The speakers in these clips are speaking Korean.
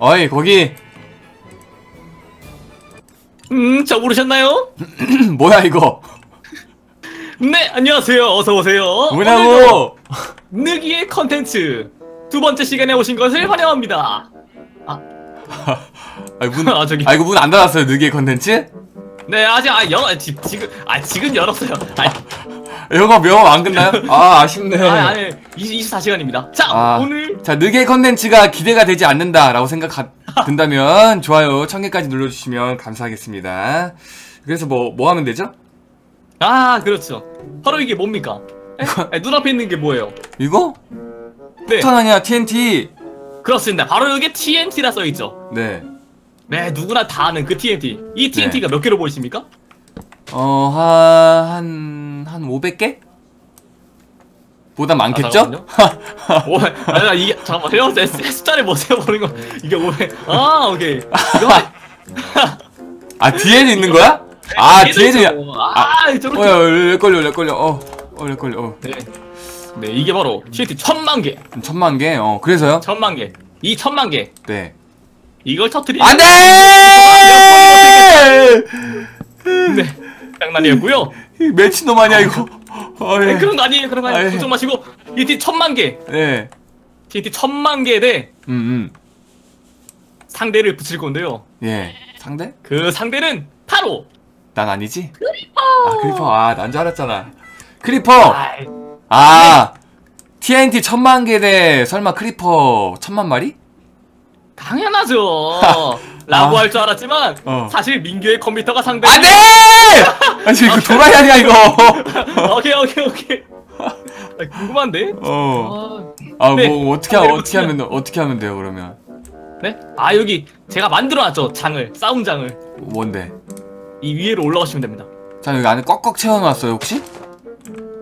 어이 거기 음, 저 모르셨나요? 뭐야 이거 네, 안녕하세요. 어서 오세요. 오늘도 뭐냐고 느기의 컨텐츠 두 번째 시간에 오신 것을 환영합니다. 아니 문, 아, 저기. 아 이거 문 안 닫았어요 느기의 컨텐츠? 네, 아직 아 영, 아, 지, 지금 아 지금 열었어요. 아, 영업 영업 안 끝나요? 아 아쉽네 아 아니 24시간입니다. 자, 아. 오늘 자 느기의 컨텐츠가 기대가 되지 않는다라고 생각 든다면 좋아요 천 개까지 눌러주시면 감사하겠습니다 그래서 뭐뭐 하면 되죠? 아 그렇죠. 바로 이게 뭡니까? 에? 에, 눈앞에 있는 게 뭐예요? 이거? 네, 폭탄 아니야 TNT 그렇습니다. 바로 여기 TNT라 써 있죠. 네 네, 누구나 다 아는 그 TNT. 이 TNT가 몇 개로 보이십니까? 어, 한, 한 500개? 보다 많겠죠? 오, 아니, 이게 잠깐만요. 제 숫자를 못 세어보는 거 이게 오해. 아, 오케이. 이거 아, 뒤에는 있는 거야? 아, 뒤에는, 야- 아, 아 저렇게. 어, 야, 렉 걸려, 렉 걸려, 어, 어, 렉 걸려, 어. 네. 네, 이게 바로 TNT 천만 개. 천만 개, 어, 그래서요? 천만 개. 이 천만 개. 네. 이걸 터트리. 안 돼! 네. 장난이었고요. 이 미친놈 아니야, 이거. 어, 네, 예. 그런 거 아니에요. 그런 거 아니에요. 아, 예. 걱정 마시고. 이 TNT 천만 개. 네. TNT 천만 개에 음, 음. 상대를 붙일 건데요. 예. 상대? 그 상대는 바로 난 아니지? 크리퍼! 아, 크리퍼. 아, 난 줄 알았잖아. 크리퍼! 아이, 아! TNT 천만 개대 설마 크리퍼 천만 마리? 당연하죠. 라고 아. 할줄 알았지만 어. 사실 민규의 컴퓨터가 상대. 안 돼! 아니, 이거 도라이 아니야, 이거. 오케이 오케이 오케이. 아, 궁금한데? 어. 아, 아, 네. 뭐, 어떻게, 아, 하- 네, 어떻게 하면, 어떻게 하면 돼요, 그러면? 네? 아 여기 제가 만들어놨죠 장을 싸움 장을 뭔데? 이 위에로 올라가시면 됩니다. 자, 여기 안에 꽉꽉 채워놨어요, 혹시?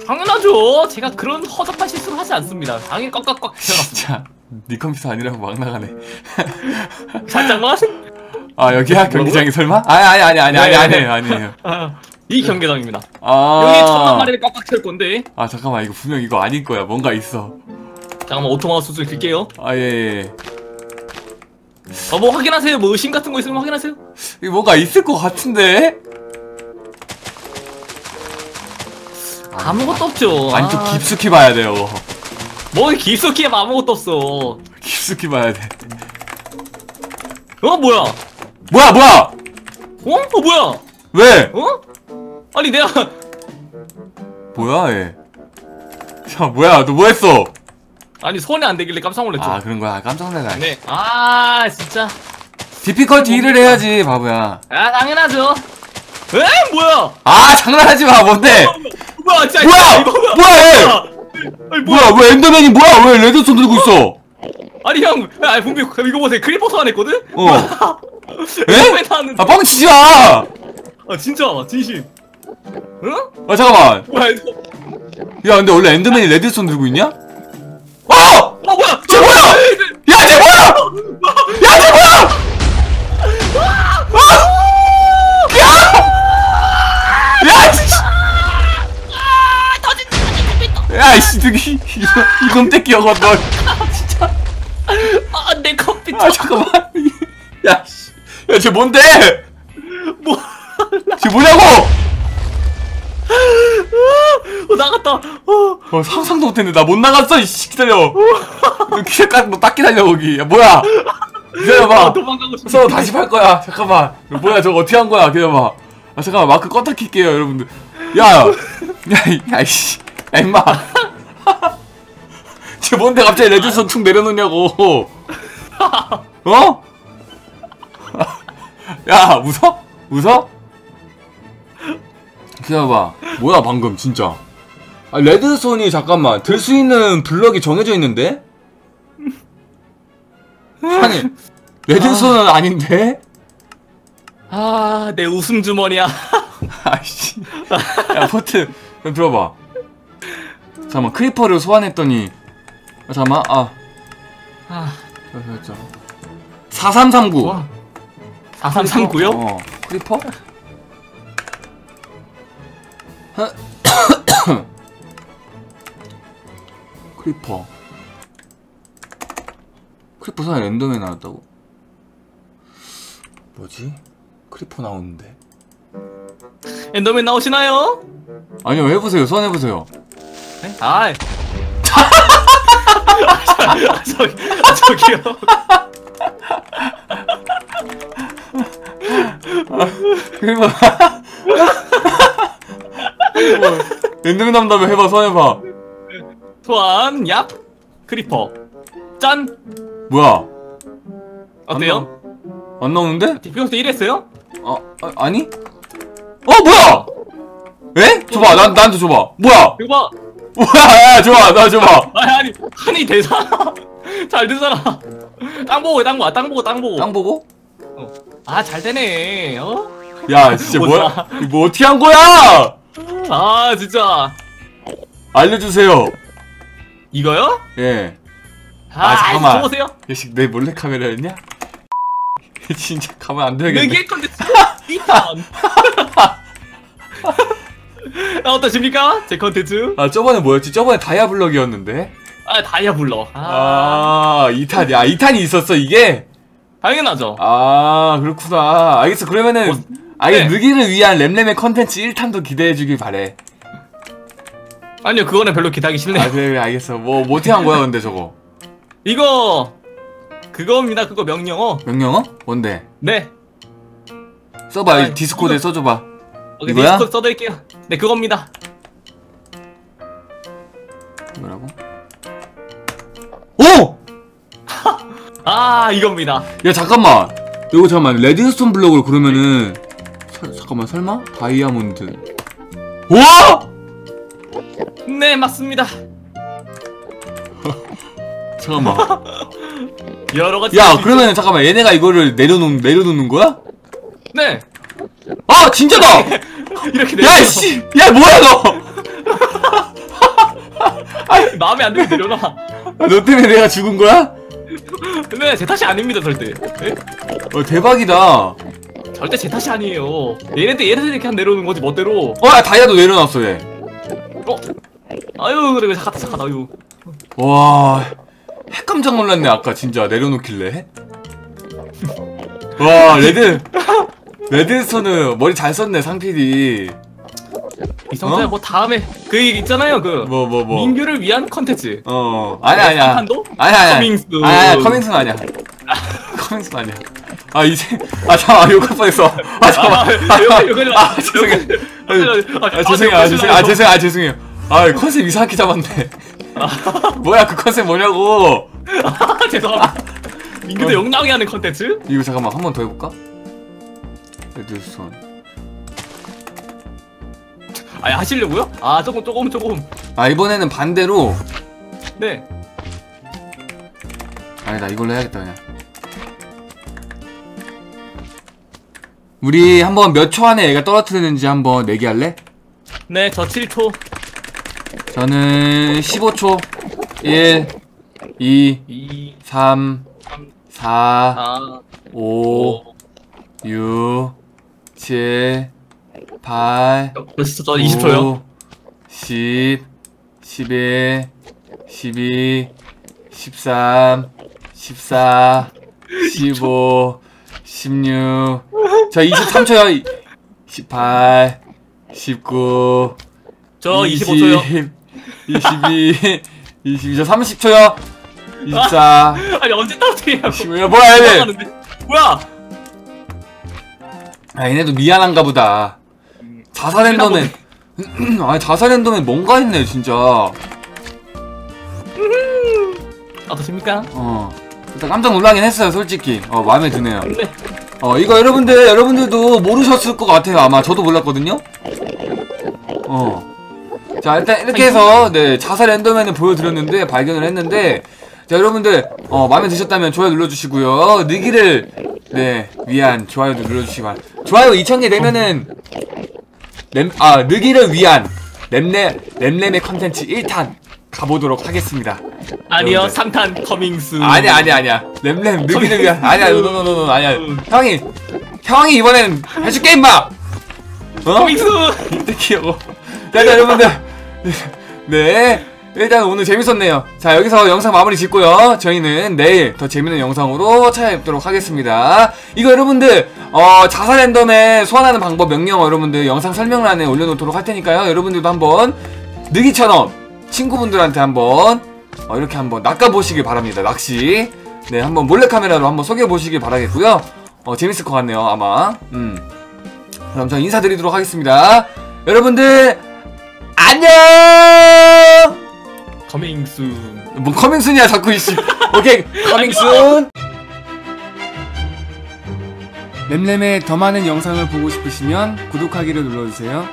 당연하죠. 제가 그런 허접한 실수를 하지 않습니다. 당연히 꽉꽉꽉 채워놨습니다. 자, 네 컴퓨터 아니라고 막 나가네. 살짝만. 아, 여기야? 경기장이 설마? 아니, 아니, 아니, 아니, 아니, 네. 아니에요. 아, 이 경계장입니다. 아. 여기 천만 마리를 꽉꽉 채울 건데 아, 잠깐만, 이거 분명 이거 아닐 거야. 뭔가 있어. 잠깐만 오토마우스 좀 킬게요. 아, 예, 예. 어뭐 확인하세요. 뭐 의심 같은 거 있으면 확인하세요. 이거 뭔가 있을 것 같은데? 아무것도 없죠. 아니, 좀 아, 깊숙이 봐야 돼요. 뭐 깊숙이 하면 아무것도 없어. 깊숙이 봐야 돼. 어 뭐야? 뭐야, 뭐야! 어? 어 뭐야? 왜? 어? 아니 내가 뭐야, 얘. 야, 뭐야, 너 뭐 했어? 아니 손에 안 되길래 깜짝 놀랐죠. 아, 그런 거야. 깜짝 놀라. 네. 아 진짜. 디피컬티 1을 해야지, 바보야. 아 당연하죠. 에 뭐야? 아, 장난하지 마, 뭔데? 뭐야 진짜 뭐야! 뭐야, 얘! 아니 뭐야? 뭐야, 왜 엔더맨이 뭐야? 왜 레드손 들고 있어? 아니 형, 아 분명 이거 보세요 크리퍼 소환했거든? 어. 에? 나왔는데? 아, 뻥치지 마! 아 진짜 진심. 응? 아, 잠깐만. 뭐야 이거? 야, 근데 원래 엔더맨이 레드손 들고 있냐? 어! 아 뭐야? 쟤 뭐야! 야, 쟤 뭐야! 야, 쟤 뭐야! 야! 야, 씨! 아 터진 터진 컴퓨터. 야, 이씨, 저기, 이거, 이놈 떼끼여가, 너. 아 내 컴퓨터. 아, 잠깐만. 야, 씨. 야, 쟤 뭔데? 뭐? 쟤 뭐냐고! 어 나갔다. 어. 어, 상상도 못했는데, 나 못 나갔어, 이씨, 기다려. 너 기회까지 너딱 기다려, 거기. 야, 뭐야? 기다려봐. 아, 도망가고 싶어. 서 다시 팔 거야. 잠깐만. 뭐야, 저거 어떻게 한 거야? 기다려봐. 아, 잠깐만, 마크 껐다 킬게요, 여러분들. 야! 야, 이- 이씨. 야, 임마. 쟤 뭔데 갑자기 레드선 툭 내려놓냐고. 어? 야, 웃어? 웃어? 기다려봐. 뭐야, 방금, 진짜. 아, 레드손이 잠깐만. 들 수 있는 블럭이 정해져 있는데? 아니, 레드손은 아닌데? 아, 내 웃음 주머니야. 아이씨. 야, 포트. 그럼 들어봐. 잠깐만, 크리퍼를 소환했더니. 아, 잠깐만, 아. 아, 자, 자, 자. 4339. 와. 4339요? 어, 크리퍼? 크리퍼. 크리퍼 사이 랜덤에 나왔다고? 뭐지? 크리퍼 나오는데. 엔더맨 나오시나요? 아니요, 해보세요. 선 해보세요. 네? 아. 아, 저기, 아, 저기요. 해봐. 엔딩 남다며 해봐, 선 해봐. 소환, 얍, 크리퍼. 짠! 뭐야? 어때요? 안 나오는데? 디피오스 1 했어요? 어, 아, 아니? 어, 뭐야? 에? 줘봐, 난, 나한테 줘봐. 뭐야? 이거 봐. 뭐야, 야, 줘봐, 나 줘봐. 아니, 아니, 아니, 대사나. 잘 되잖아. 땅 보고, 땅 보고, 땅 보고, 땅 보고. 땅 보고? 아, 잘 되네. 어? 야, 진짜 뭐야? 이거 뭐 어떻게 한 거야? 아, 진짜. 알려주세요. 이거요? 예. 아, 아, 잠깐만. 줘보세요. 야식 내 몰래 카메라였냐? 진짜 가면 안 되겠네. 내게 컨텐츠 이탄. 아, 어떠십니까? 제 컨텐츠? 아 저번에 뭐였지? 저번에 다이아블럭이었는데. 아, 다이아 불러. 아, 아 2탄. 야 2탄이 있었어 이게? 당연하죠. 아 그렇구나. 알겠어. 그러면은 뭐, 아예 네. 느기를 위한 램램의 컨텐츠 1탄도 기대해주길 바래. 아니요, 그거는 별로 기대하기 싫네요. 아 그래 알겠어. 뭐, 뭐 어떻게 한 거야 근데 저거? 이거 그거입니다. 그거 명령어. 명령어? 뭔데? 네. 써봐. 아, 디스코드에 이거- 써줘봐. 여기 이거야? 디스코드 써드릴게요. 네, 그겁니다. 뭐라고? 오! 아, 이겁니다. 야 잠깐만 이거 잠깐만 레드스톤 블럭을 그러면은 설- 잠깐만 설마 다이아몬드 와 네, 맞습니다. 잠깐만 여러 가지. 야 할수 그러면은 잠깐만 얘네가 이거를 내려놓는 내려놓는 거야? 있- 네. 아 진짜다 이렇게 내려. 야 씨 야 뭐야 너 마음에 안 들면 내려놔. 아, 너 때문에 내가 죽은 거야? 네, 제 탓이 아닙니다, 절대. 네? 어 대박이다 절대 제 탓이 아니에요. 얘네들 얘네들 이렇게 한 내려오는 거지 멋대로. 어 야, 다이아도 내려놨어 얘 어? 아유 그래 잠깐 잠깐 아유. 와, 핵 깜짝 놀랐네 아까 진짜 내려놓길래. 와, 레드, 레드스톤은 머리 잘 썼네 상PD. 이성자야 어? 뭐 다음에 그 있잖아요 그 뭐, 뭐, 뭐. 민규를 위한 컨텐츠. 어, 아니야, 아니야. 아니야, 아니야. 커밍스. 아니야, 아니야, 커밍스는 아니야. 커밍스는 아니야. 아, 이제, 아, 잠깐만, 욕할 뻔했어. 아, 잠깐만. 아, 이거 이거 아, 죄송해요. 아, 죄송해요, 아, 죄송해요, 아, 죄송해요, 아, 죄송해요. 아, 컨셉 이상하게 잡았네. 뭐야, 그 컨셉 뭐냐고. 아, 죄송합니다. 민규도 어. 영랑이 하는 컨텐츠? 이거 잠깐만 한 번 더 해볼까? 레드스톤 아 하시려고요? 아 조금 조금 조금. 아 이번에는 반대로 네. 아니다 이걸로 해야겠다 그냥 우리 한번 몇 초 안에 얘가 떨어뜨리는지 한번 내기할래? 네, 저 7초. 저는 15초 1 2 2 3 4 4 5 5 6 7 8 벌써 저 20초요. 10, 11, 12, 13, 14, 15, 16. 저 23초요. 18, 19, 저 25초요. 22, 22, 저 30초요. 24, 아니 언제 떨어뜨리냐고. 25. 뭐야, 얘네. 뭐야? 아, 얘네도 미안한가 보다. 자살 엔더맨. 아니, 자살 엔더맨 뭔가 했네, 진짜. 어떠십니까? 어. 일단 깜짝 놀라긴 했어요, 솔직히. 어, 마음에 드네요. 네. 어, 이거 여러분들, 여러분들도 모르셨을 것 같아요. 아마 저도 몰랐거든요? 어. 자, 일단 이렇게 해서, 네, 자살 엔더맨을 보여드렸는데, 발견을 했는데, 자, 여러분들, 어, 마음에 드셨다면 좋아요 눌러주시고요. 느기를, 네, 위한 좋아요도 눌러주시기. 좋아요 2000개 되면은, 램, 아, 느기를 위한 램램, 램램의 컨텐츠 1탄 가보도록 하겠습니다. 아니요, 여러분들. 상탄 커밍스. 아니야 아니야 아니야 램램 느기를 위한 아니야 노노노노 아니야 형이 형이 이번엔 해줄 게 임 마 어? 커밍스. 이때 귀여워 자, 자 여러분들 네 일단 오늘 재밌었네요. 자, 여기서 영상 마무리 짓고요. 저희는 내일 더 재밌는 영상으로 찾아뵙도록 하겠습니다. 이거 여러분들, 어, 자살 랜덤에 소환하는 방법 명령 여러분들 영상 설명란에 올려놓도록 할 테니까요. 여러분들도 한번 느기처럼 친구분들한테 한번 어, 이렇게 한번 낚아보시길 바랍니다. 낚시. 네, 한번 몰래카메라로 한번 속여보시길 바라겠고요. 어, 재밌을 것 같네요, 아마. 음. 그럼 저 인사드리도록 하겠습니다. 여러분들, 안녕! 커밍 순. 뭐 커밍 순이야 자꾸 이씨 오케이 커밍 순 램램의 더 많은 영상을 보고 싶으시면 구독하기를 눌러주세요